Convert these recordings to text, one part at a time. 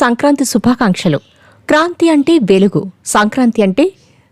సంక్రాంతి శుభాకాంక్షలు. క్రాంతి అంటే వెలుగు. సంక్రాంతి అంటే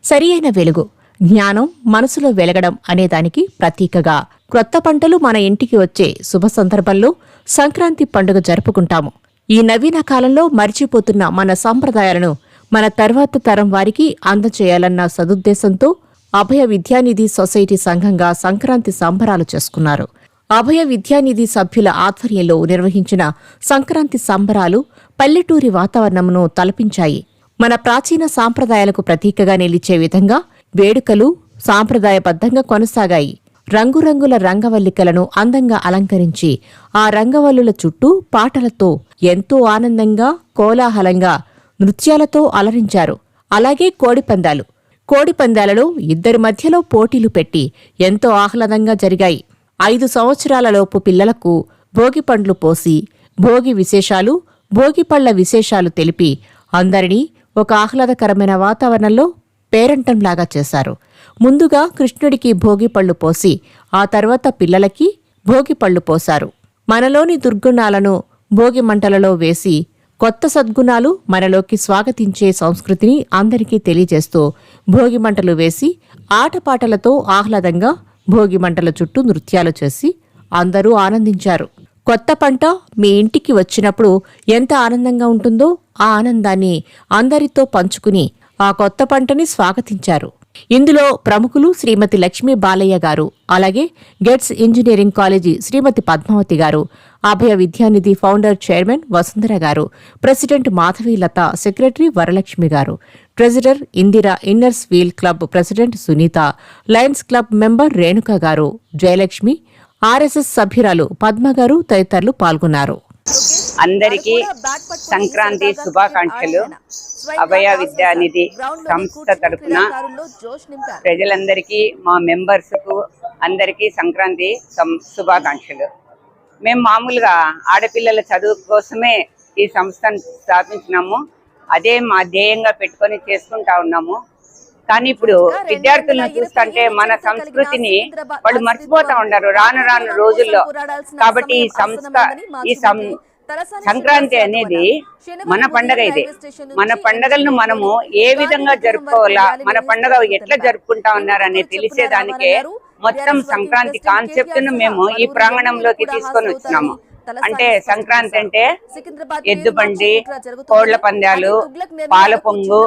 సరి అయిన వెలుగు. జ్ఞానం మనసులో వెలగడం అనేదానికి ప్రతీకగా. క్రొత్త పంటలు మన ఇంటికి వచ్చే శుభ సందర్భంలో సంక్రాంతి పండుగ జరుపుకుంటాము. ఈ నవీన కాలంలో మర్చిపోతున్న మన సాంప్రదాయాలను మన తర్వాత తరం వారికి అందచేయాలన్న సదుద్దేశంతో అభయ విద్యానిధి సొసైటీ సంఘంగా సంక్రాంతి సంబరాలు చేసుకున్నారు. అభయ విద్యానిధి సభ్యుల ఆధ్వర్యంలో నిర్వహించిన సంక్రాంతి సంబరాలు పల్లెటూరి వాతావరణమును తలపించాయి. మన ప్రాచీన సాంప్రదాయాలకు ప్రతీకగా నిలిచే విధంగా వేడుకలు సాంప్రదాయబద్ధంగా కొనసాగాయి. రంగురంగుల రంగవల్లికలను అందంగా అలంకరించి ఆ రంగవల్లుల చుట్టూ పాటలతో ఎంతో ఆనందంగా కోలాహలంగా నృత్యాలతో అలరించారు. అలాగే కోడిపందాలు కోడిపందాలలో ఇద్దరి మధ్యలో పోటీలు పెట్టి ఎంతో ఆహ్లాదంగా జరిగాయి. ఐదు సంవత్సరాలలోపు పిల్లలకు భోగి పండ్లు పోసి భోగి విశేషాలు భోగిపళ్ళ విశేషాలు తెలిపి అందరినీ ఒక ఆహ్లాదకరమైన వాతావరణంలో పేరంటంలాగా చేశారు. ముందుగా కృష్ణుడికి భోగిపళ్ళు పోసి ఆ తర్వాత పిల్లలకి భోగిపళ్ళు పోశారు. మనలోని దుర్గుణాలను భోగి మంటలలో వేసి కొత్త సద్గుణాలు మనలోకి స్వాగతించే సంస్కృతిని అందరికీ తెలియజేస్తూ భోగి మంటలు వేసి ఆటపాటలతో ఆహ్లాదంగా భోగి మంటల చుట్టూ నృత్యాలు చేసి అందరూ ఆనందించారు. కొత్త పంట మీ ఇంటికి వచ్చినప్పుడు ఎంత ఆనందంగా ఉంటుందో ఆ ఆనందాన్ని అందరితో పంచుకుని ఆ కొత్త పంటని స్వాగతించారు. ఇందులో ప్రముఖులు శ్రీమతి లక్ష్మీ బాలయ్య గారు అలాగే Gates engineering college Srimathi Padmavathi garu Abhaya Vidyanidhi founder chairman Vasundhara garu president Madhavilatha secretary Varalakshmi గారు treasurer Indira inners wheel club president Sunitha lions club member Renuka గారు జయలక్ష్మి ఆర్ఎస్ఎస్ సభ్యురాలు పద్మ గారు తదితరులు పాల్గొన్నారు. అందరికీ సంక్రాంతి శుభాకాంక్షలు. అభయ విద్యానిధి సంస్థ తరఫున ప్రజలందరికీ మా మెంబర్స్కు అందరికీ సంక్రాంతి సం- శుభాకాంక్షలు. మేము మామూలుగా ఆడపిల్లల చదువు కోసమే ఈ సంస్థను స్థాపించినాము. అదే మా ధ్యేయంగా పెట్టుకొని చేసుకుంటా ఉన్నాము. కానీ ఇప్పుడు విద్యార్థులను చూస్తుంటే మన సంస్కృతిని వాళ్ళు మర్చిపోతా ఉన్నారు. రాను రాను రోజుల్లో కాబట్టి ఈ సంస్థ ఈ సంక్రాంతి అనేది మన పండగ ఇది. మన పండగలను మనము ఏ విధంగా జరుపుకోవాలా? మన పండగ ఎట్లా జరుపుకుంటా ఉన్నారు అనేది తెలిసేదానికే మొత్తం సంక్రాంతి కాన్సెప్ట్ను మేము ఈ ప్రాంగణంలోకి తీసుకొని వచ్చినాము. అంటే సంక్రాంతి అంటే ఎద్దు బండి కోళ్ళ పందాలు పాల పొంగు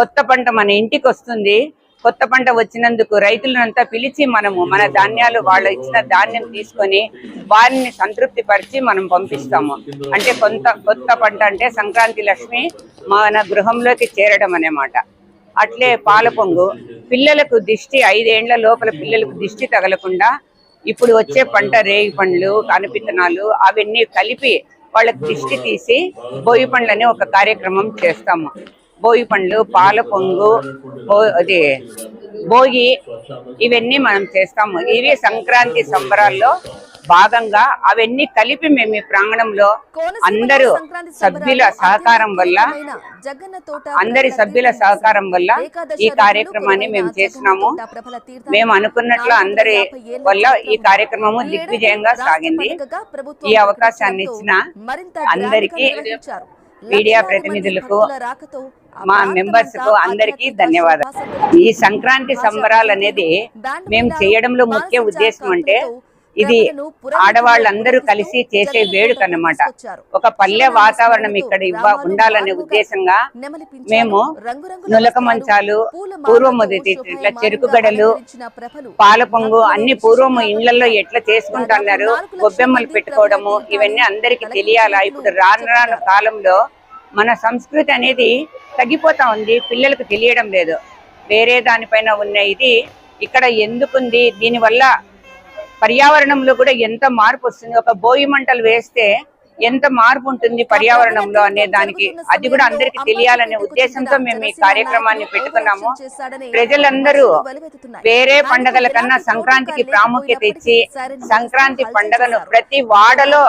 కొత్త పంట మన ఇంటికి వస్తుంది. కొత్త పంట వచ్చినందుకు రైతులనంతా పిలిచి మనము మన ధాన్యాలు వాళ్ళు ఇచ్చిన ధాన్యం తీసుకొని వారిని సంతృప్తి పరిచి మనం పంపిస్తాము. అంటే కొంత కొత్త పంట అంటే సంక్రాంతి లక్ష్మి మన గృహంలోకి చేరడం అన్నమాట అట్లే పాల పొంగు పిల్లలకు దిష్టి ఐదేండ్ల లోపల పిల్లలకు దిష్టి తగలకుండా ఇప్పుడు వచ్చే పంట రేగి పండ్లు కనిపిత్తనాలు అవన్నీ కలిపి వాళ్ళకి దిష్టి తీసి బోయి పండ్లని ఒక కార్యక్రమం చేస్తాము. బోయి పండ్లు పాల పొంగు అది భోగి ఇవన్నీ మనం చేస్తాము. ఇవి సంక్రాంతి సంబరాల్లో భాగంగా అవన్నీ కలిపి మేము ఈ ప్రాంగణంలో అందరూ సభ్యుల సహకారం వల్ల అందరి సభ్యుల సహకారం వల్ల ఈ కార్యక్రమాన్ని మేము చేసినాము. మేము అనుకున్నట్లు అందరి వల్ల ఈ కార్యక్రమము దిగ్విజయంగా సాగింది. ఈ అవకాశాన్ని ఇచ్చిన అందరికీ మీడియా ప్రతినిధులకు మా మెంబర్స్కు అందరికీ ధన్యవాదాలు. ఈ సంక్రాంతి సంబరాలు అనేది మేము చేయడంలో ముఖ్య ఉద్దేశం అంటే ఇది ఆడవాళ్ళందరూ కలిసి చేసే వేడుక అన్నమాట ఒక పల్లె వాతావరణం ఇక్కడ ఇవ్వ ఉండాలనే ఉద్దేశంగా మేము నులక మంచాలు పూర్వం మొదటి ఇట్లా చెరుకు గడలు పాల పొంగు అన్ని పూర్వం ఇండ్లలో ఎట్లా చేసుకుంటున్నారు గొబ్బెమ్మలు పెట్టుకోవడము ఇవన్నీ అందరికి తెలియాలా? ఇప్పుడు రాను రాను కాలంలో మన సంస్కృతి అనేది తగ్గిపోతా ఉంది పిల్లలకు తెలియడం లేదు. వేరే దానిపైన ఉన్న ఇది ఇక్కడ ఎందుకుంది? దీనివల్ల పర్యావరణంలో కూడా ఎంత మార్పు వస్తుంది? ఒక భోగి మంటలు వేస్తే ఎంత మార్పు ఉంటుంది పర్యావరణంలో అనే దానికి? అది కూడా అందరికి తెలియాలనే ఉద్దేశంతో మేము ఈ కార్యక్రమాన్ని పెట్టుకున్నాము ప్రజలందరూ వేరే పండగల కన్నా సంక్రాంతికి ప్రాముఖ్యత ఇచ్చి సంక్రాంతి పండగను ప్రతి వాడలో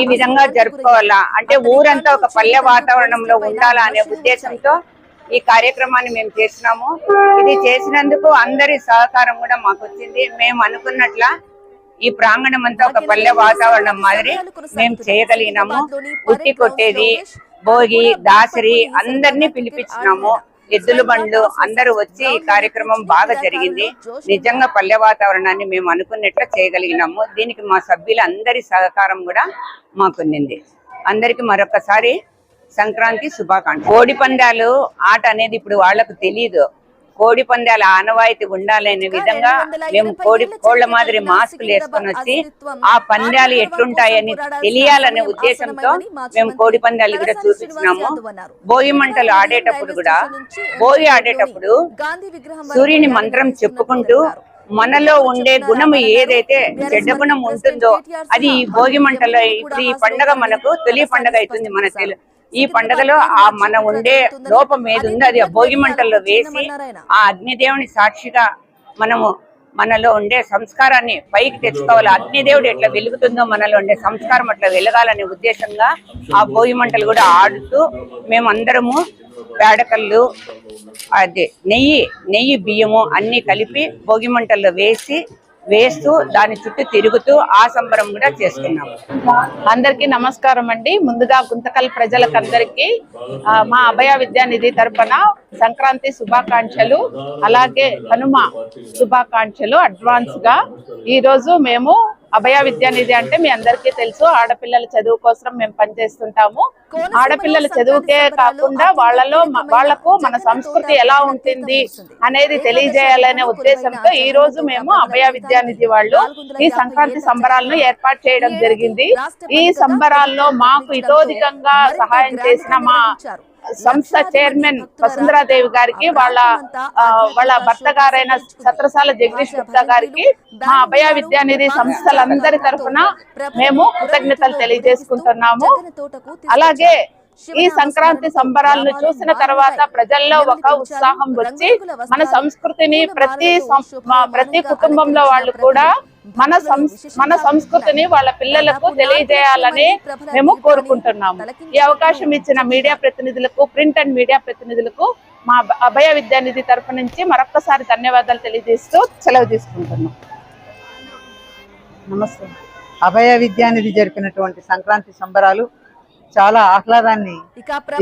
ఈ విధంగా జరుపుకోవాలా? అంటే ఊరంతా ఒక పల్లె వాతావరణంలో ఉండాలా అనే ఉద్దేశంతో ఈ కార్యక్రమాన్ని మేము చేసినాము ఇది చేసినందుకు అందరి సహకారం కూడా మాకు వచ్చింది. మేము అనుకున్నట్ల ఈ ప్రాంగణం అంతా ఒక పల్లె వాతావరణం మాదిరి మేము చేయగలిగినాము. ఉట్టి కొట్టేది భోగి దాసరి అందరినీ పిలిపించినాము. ఎద్దుల బండ్లు అందరూ వచ్చి ఈ కార్యక్రమం బాగా జరిగింది. నిజంగా పల్లె వాతావరణాన్ని మేము అనుకున్నట్లు చేయగలిగినాము. దీనికి మా సభ్యులందరి సహకారం కూడా మాకుంది అందరికి మరొకసారి సంక్రాంతి శుభాకాంక్ష కోడి పందాలు ఆట అనేది ఇప్పుడు వాళ్ళకు తెలియదు కోడి పందాల ఆనవాయితీ ఉండాలనే విధంగా మేము కోడి కోళ్ళ మాదిరి మాస్కులు వేసుకొని వచ్చి ఆ పందాలు ఎట్లుంటాయని తెలియాలనే ఉద్దేశంతో మేము కోడి పందాలు కూడా చూపించినాము భోగి మంటలు ఆడేటప్పుడు కూడా భోగి ఆడేటప్పుడు సూర్యుని మంత్రం చెప్పుకుంటూ మనలో ఉండే గుణము ఏదైతే చెడ్డ గుణం ఉంటుందో అది ఈ భోగి మంటలో ఇప్పుడు ఈ పండగ మనకు తొలి పండగ అవుతుంది మన తెలు ఈ పండగలో ఆ మన ఉండే లోపం ఏది ఉందో అది ఆ భోగి మంటల్లో వేసి ఆ అగ్నిదేవుని సాక్షిగా మనము మనలో ఉండే సంస్కారాన్ని పైకి తెచ్చుకోవాలి. అగ్నిదేవుడు ఎట్లా వెలుగుతుందో మనలో ఉండే సంస్కారం అట్లా వెలగాలనే ఉద్దేశంగా ఆ భోగి మంటలు కూడా ఆడుతూ మేమందరము పేడకల్లు అదే నెయ్యి నెయ్యి బియ్యము అన్ని కలిపి భోగి మంటల్లో వేసి వేస్తూ దాని చుట్టూ తిరుగుతూ ఆ సంబరం కూడా చేసుకున్నాము. అందరికీ నమస్కారం అండి. ముందుగా గుంతకల్ ప్రజలకందరికీ మా అభయ విద్యానిధి తరపున సంక్రాంతి శుభాకాంక్షలు అలాగే హనుమ శుభాకాంక్షలు అడ్వాన్స్గా. ఈరోజు మేము అభయ విద్యానిధి అంటే మీ అందరికీ తెలుసు. ఆడపిల్లల చదువు కోసం మేము పనిచేస్తుంటాము. ఆడపిల్లల చదువుకే కాకుండా వాళ్ళలో వాళ్ళకు మన సంస్కృతి ఎలా ఉంటుంది అనేది తెలియజేయాలనే ఉద్దేశంతో ఈ రోజు మేము అభయ విద్యానిధి వాళ్ళు ఈ సంక్రాంతి సంబరాలను ఏర్పాటు చేయడం జరిగింది. ఈ సంబరాల్లో మాకు ఇతోధికంగా సహాయం చేసిన మా సంస్థ చైర్మన్ వసుంధరాదేవి గారికి వాళ్ళ వాళ్ళ భర్త గారైన సత్రసాల జగదీష్ గుప్తా గారికి మా అభయ విద్యానిధి సంస్థలందరి తరఫున మేము కృతజ్ఞతలు తెలియజేసుకుంటున్నాము. అలాగే ఈ సంక్రాంతి సంబరాలను చూసిన తర్వాత ప్రజల్లో ఒక ఉత్సాహం వచ్చి మన సంస్కృతిని ప్రతి ప్రతి కుటుంబంలో వాళ్ళు కూడా మన సంస్- మన సంస్కృతిని వాళ్ళ పిల్లలకు తెలియజేయాలని మేము కోరుకుంటున్నాము. ఈ అవకాశం ఇచ్చిన మీడియా ప్రతినిధులకు ప్రింట్ అండ్ మీడియా ప్రతినిధులకు మా అభ- అభయ విద్యానిధి తరపు నుంచి మరొక్కసారి ధన్యవాదాలు తెలియజేస్తూ సెలవు తీసుకుంటున్నాం. నమస్తే. అభయ విద్యానిధి జరిపినటువంటి సంక్రాంతి సంబరాలు చాలా ఆహ్లాదాన్ని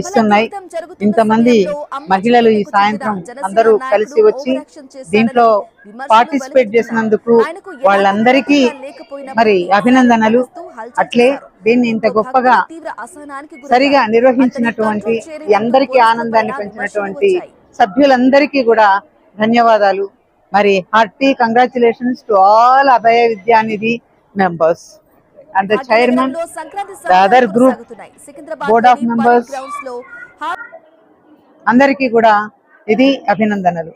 ఇస్తున్నాయి. ఇంతమంది మహిళలు ఈ సాయంత్రం అందరూ కలిసి వచ్చి దీంట్లో పార్టిసిపేట్ చేసినందుకు వాళ్ళందరికీ మరి అభినందనలు. అట్లే దీన్ని ఇంత గొప్పగా సరిగా నిర్వహించినటువంటి అందరికీ ఆనందాన్ని పెంచినటువంటి సభ్యులందరికీ కూడా ధన్యవాదాలు. మరి hearty congratulations to all Abhaya Vidyanidhi members. And the chairman other group board of members అందరికీ కూడా ఇది అభినందనలు.